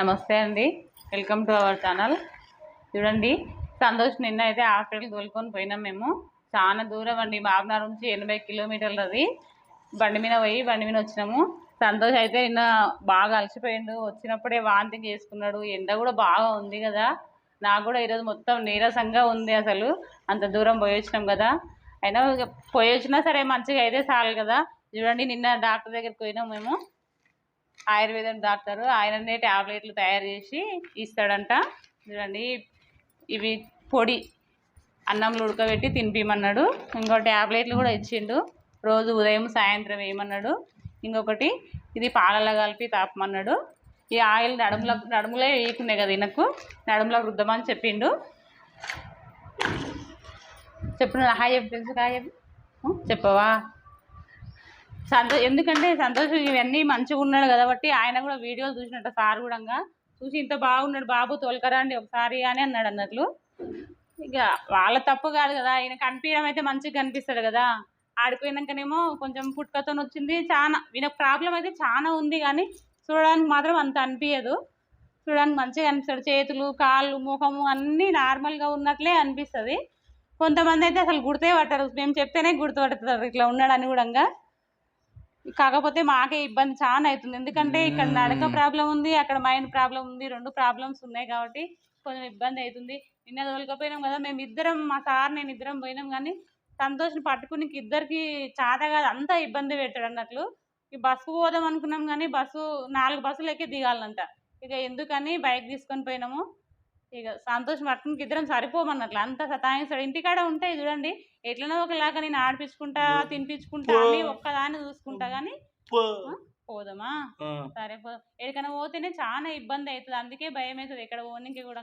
నమస్తే అండి. Welcome to our channel చూడండి సంతోష్ నిన్న అయితే హాస్పిటల్ తోలుకొని పోయినాం మేము. చాలా దూరం అండి బాబునార్ నుంచి ఎనభై కిలోమీటర్లు అది. బండి మీద పోయి బండి మీద వచ్చినాము. సంతోష్ అయితే నిన్న బాగా అలసిపోయిండు. వచ్చినప్పుడే వాంతింగ్ చేసుకున్నాడు. ఎండ కూడా బాగా ఉంది కదా. నాకు కూడా ఈరోజు మొత్తం నీరసంగా ఉంది అసలు. అంత దూరం పోయి వచ్చినాం కదా. అయినా పోయొచ్చినా పోయి వచ్చినా సరే మంచిగా అయితే చాలు కదా. చూడండి నిన్న డాక్టర్ దగ్గరికి పోయినాం మేము. ఆయుర్వేదం డాక్టర్ ఆయననే ట్యాబ్లెట్లు తయారు చేసి ఇస్తాడంట. చూడండి ఇవి పొడి. అన్నంలో ఉడకబెట్టి తినిపిమన్నాడు ఇంకో ట్యాబ్లెట్లు కూడా ఇచ్చిండు. రోజు ఉదయం సాయంత్రం వేయమన్నాడు. ఇంకొకటి ఇది పాలలో కలిపి తాపమన్నాడు. ఈ ఆయిల్ నడుముల నడుములే వేయకున్నాయి కదా ఈయనకు. నడుములో రుద్దమని చెప్పిండు. చెప్పు హాయ్ చెప్పు తెలుసు హాయ్ చెప్పవా? సంతో ఎందుకంటే సంతోష్ ఇవన్నీ మంచిగా ఉన్నాడు కాబట్టి ఆయన కూడా వీడియోలు చూసినట్ట సార్ కూడా చూసి ఇంత బాగున్నాడు బాబు తోలుకరండి ఒకసారి అని అన్నాడు అన్నట్లు. ఇక వాళ్ళ తప్పు కాదు కదా ఆయన కనిపించడం అయితే మంచిగా కనిపిస్తాడు కదా. ఆడిపోయినాకనేమో కొంచెం పుట్టుకతో వచ్చింది చాలా ఈయనకు ప్రాబ్లం అయితే చాలా ఉంది కానీ చూడడానికి మాత్రం అంత అనిపించదు చూడడానికి మంచిగా అనిపిస్తాడు చేతులు కాళ్ళు ముఖము అన్నీ నార్మల్గా ఉన్నట్లే అనిపిస్తుంది. కొంతమంది అయితే అసలు గుర్తే పట్టరు. మేము చెప్తేనే గుర్తుపడతారు ఇట్లా ఉన్నాడని కూడా కాకపోతే మాకే ఇబ్బంది చాలా అవుతుంది. ఎందుకంటే ఇక్కడ నడక ప్రాబ్లం ఉంది అక్కడ మైండ్ ప్రాబ్లం ఉంది రెండు ప్రాబ్లమ్స్ ఉన్నాయి కాబట్టి కొంచెం ఇబ్బంది అవుతుంది. నిన్న తోలుకపోయినాం కదా మేము ఇద్దరం మా సార్ నేను ఇద్దరం పోయినాం కానీ సంతోష్ని పట్టుకుని ఇద్దరికి చాత కాదు అంతా ఇబ్బంది పెట్టాడు అన్నట్లు. ఈ బస్సు పోదాం అనుకున్నాం కానీ బస్సు నాలుగు బస్సులు ఎక్కి దిగాలంట. ఇక ఎందుకని బైక్ తీసుకొని పోయినాము. ఇక సంతోషం పట్టుకుని ఇద్దరం సరిపోమన్నట్లు. అంత సతాయిస్తాడు ఇంటికాడ ఉంటాయి చూడండి ఎట్లనో ఒకలాగా నేను ఆడిపించుకుంటా తినిపించుకుంటా అని ఒక్కదాన్ని చూసుకుంటా కానీ పోదామా? సరే ఎక్కడికైనా పోతేనే చాలా ఇబ్బంది అవుతుంది అందుకే భయం అవుతుంది ఎక్కడ పోనీకి కూడా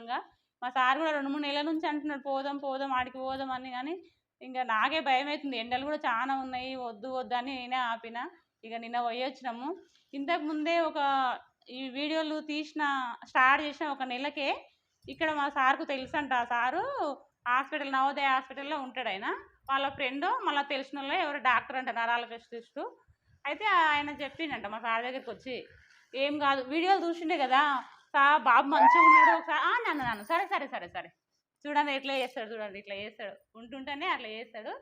మా సార్ కూడా రెండు మూడు నెలల నుంచి అంటున్నాడు పోదాం పోదాం ఆడికి పోదాం అని కానీ ఇంకా నాకే భయం అవుతుంది ఎండలు కూడా చాలా ఉన్నాయి వద్దు వద్దు అని నేనే ఆపిన. ఇక నిన్న పోయి వచ్చినాము. ఇంతకు ముందే ఒక ఈ వీడియోలు తీసిన స్టార్ట్ చేసిన ఒక నెలకే ఇక్కడ మా సార్కు తెలుసంట ఆ సారు హాస్పిటల్ నవోదయ హాస్పిటల్లో ఉంటాడు ఆయన. వాళ్ళ ఫ్రెండ్ మళ్ళీ తెలిసిన వాళ్ళు ఎవరు డాక్టర్ అంట నరాల స్పెషలిస్టు అయితే ఆయన చెప్పిండంట మా సార్ దగ్గరికి వచ్చి ఏం కాదు వీడియోలు చూసిండే కదా సా బాబు మంచిగా ఉన్నాడు ఒకసారి నన్ను నన్ను సరే సరే సరే సరే. చూడండి ఎట్లా చేస్తాడు చూడండి ఇట్లా చేస్తాడు. ఉంటుంటేనే అట్లా చేస్తాడు.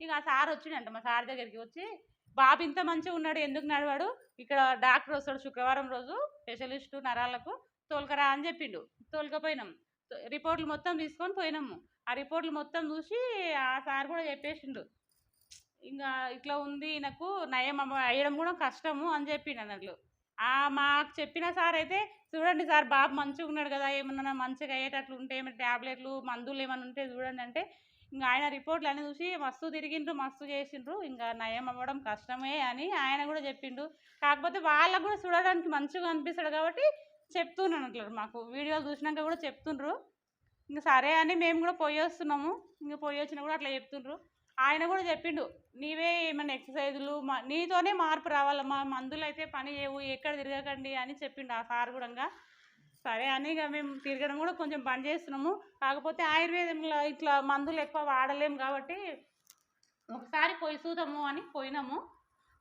ఇక ఆ సార్ వచ్చిండంట మా సార్ దగ్గరికి వచ్చి బాబు ఇంత మంచిగా ఉన్నాడు ఎందుకు నడవాడు? ఇక్కడ డాక్టర్ వస్తాడు శుక్రవారం రోజు స్పెషలిస్టు నరాలకు తోలుకరా అని చెప్పిండు. తోలుకపోయినాం. తో- రిపోర్ట్లు మొత్తం తీసుకొని పోయినాము. ఆ రిపోర్ట్లు మొత్తం చూసి ఆ సార్ కూడా చెప్పేసిండు. ఇంకా ఇట్లా ఉంది నాకు నయం అమ్మ- అయ్యడం కూడా కష్టము అని చెప్పిండు అన్నట్లు. ఆ మాకు చెప్పిన సార్ అయితే చూడండి సార్ బాబు మంచిగా ఉన్నాడు కదా ఏమన్నా మంచిగా అయ్యేటట్లు ఉంటే ఏమైనా ట్యాబ్లెట్లు మందులు ఏమైనా ఉంటే చూడండి అంటే ఇంకా ఆయన రిపోర్ట్లు అన్నీ చూసి మస్తు తిరిగిండ్రు మస్తు చేసిండ్రు. ఇంకా నయం అవ్వడం కష్టమే అని ఆయన కూడా చెప్పిండు. కాకపోతే వాళ్ళకు కూడా చూడడానికి మంచిగా అనిపిస్తాడు కాబట్టి చెప్తున్నాను అట్లా. మాకు వీడియోలు చూసినాక కూడా చెప్తుండ్రు. ఇంకా సరే అని మేము కూడా పోయి వస్తున్నాము. ఇంకా పోయి వచ్చినా కూడా అట్లా చెప్తుండ్రు. ఆయన కూడా చెప్పిండు నీవే ఏమైనా ఎక్సర్సైజులు మా నీతోనే మార్పు రావాలమ్మా మందులు అయితే పని చేయవు ఎక్కడ తిరగకండి అని చెప్పిండు ఆ సార్ కూడా సరే అని ఇక మేము తిరగడం కూడా కొంచెం బంద్ చేస్తున్నాము. కాకపోతే ఆయుర్వేదంలో ఇట్లా మందులు ఎక్కువ వాడలేము కాబట్టి ఒకసారి పోయి చూద్దాము అని పోయినాము.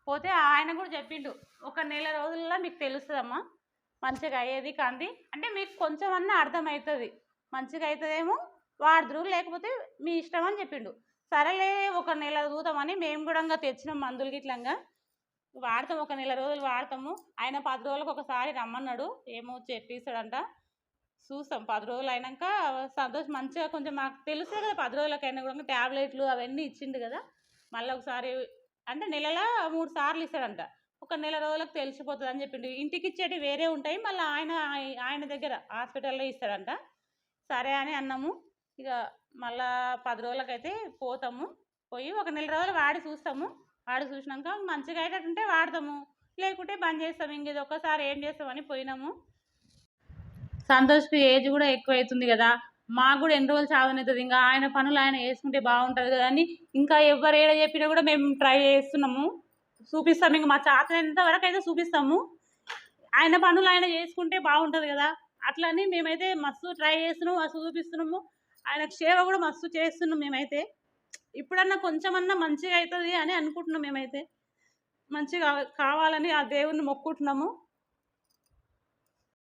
పోతే ఆయన కూడా చెప్పిండు ఒక నెల రోజుల్లో మీకు తెలుస్తుందమ్మా. మంచిగా అయ్యేది కాంది. అంటే మీకు కొంచెం అన్నా అర్థమవుతుంది మంచిగా అవుతుందేమో వాడుదురు లేకపోతే మీ ఇష్టం అని చెప్పిండు. సరేలే ఒక నెల చూద్దామని మేము కూడా ఇంకా తెచ్చినాం మందులు గిట్లంగా. వాడతాం ఒక నెల రోజులు వాడతాము. ఆయన పది రోజులకు ఒకసారి రమ్మన్నాడు. ఏమో చెప్పిస్తాడంట. చూస్తాం పది రోజులు అయినాక సంతోష్ మంచిగా కొంచెం మాకు తెలుస్తుంది కదా పది రోజులకైనా కూడా ట్యాబ్లెట్లు అవన్నీ ఇచ్చిండు కదా. మళ్ళీ ఒకసారి అంటే నెలలో మూడు సార్లు ఇస్తాడంట. ఒక నెల రోజులకు తెలిసిపోతుంది అని చెప్పిండు. ఇంటికి ఇచ్చేటి వేరే ఉంటాయి మళ్ళీ ఆయన ఆయన దగ్గర హాస్పిటల్లో ఇస్తాడంట. సరే అని అన్నాము. ఇక మళ్ళా పది రోజులకైతే పోతాము. పోయి ఒక నెల రోజులు వాడి చూస్తాము. వాడి చూసినాక మంచిగా అయ్యేటట్టుంటే వాడతాము. లేకుంటే బంద్ చేస్తాము. ఇంక ఇది ఒక్కసారి ఏం చేస్తామని పోయినాము. సంతోష్కి ఏజ్ కూడా ఎక్కువ అవుతుంది కదా. మాకు కూడా ఎన్ని రోజులు చావనవుతుంది ఇంకా ఆయన పనులు ఆయన వేసుకుంటే బాగుంటుంది కదా అని ఇంకా ఎవరు ఏడ చెప్పినా కూడా మేము ట్రై చేస్తున్నాము. చూపిస్తాము ఇంక మా చేతనంత వరకు అయితే చూపిస్తాము. ఆయన పనులు ఆయన చేసుకుంటే బాగుంటుంది కదా. అట్లని మేమైతే మస్తు ట్రై చేస్తున్నాము మస్తు చూపిస్తున్నాము. ఆయన సేవ కూడా మస్తు చేస్తున్నాం మేమైతే. ఇప్పుడన్నా కొంచెమన్నా మంచిగా అవుతుంది అని అనుకుంటున్నాం మేమైతే. మంచిగా కావాలని ఆ దేవుణ్ణి మొక్కుంటున్నాము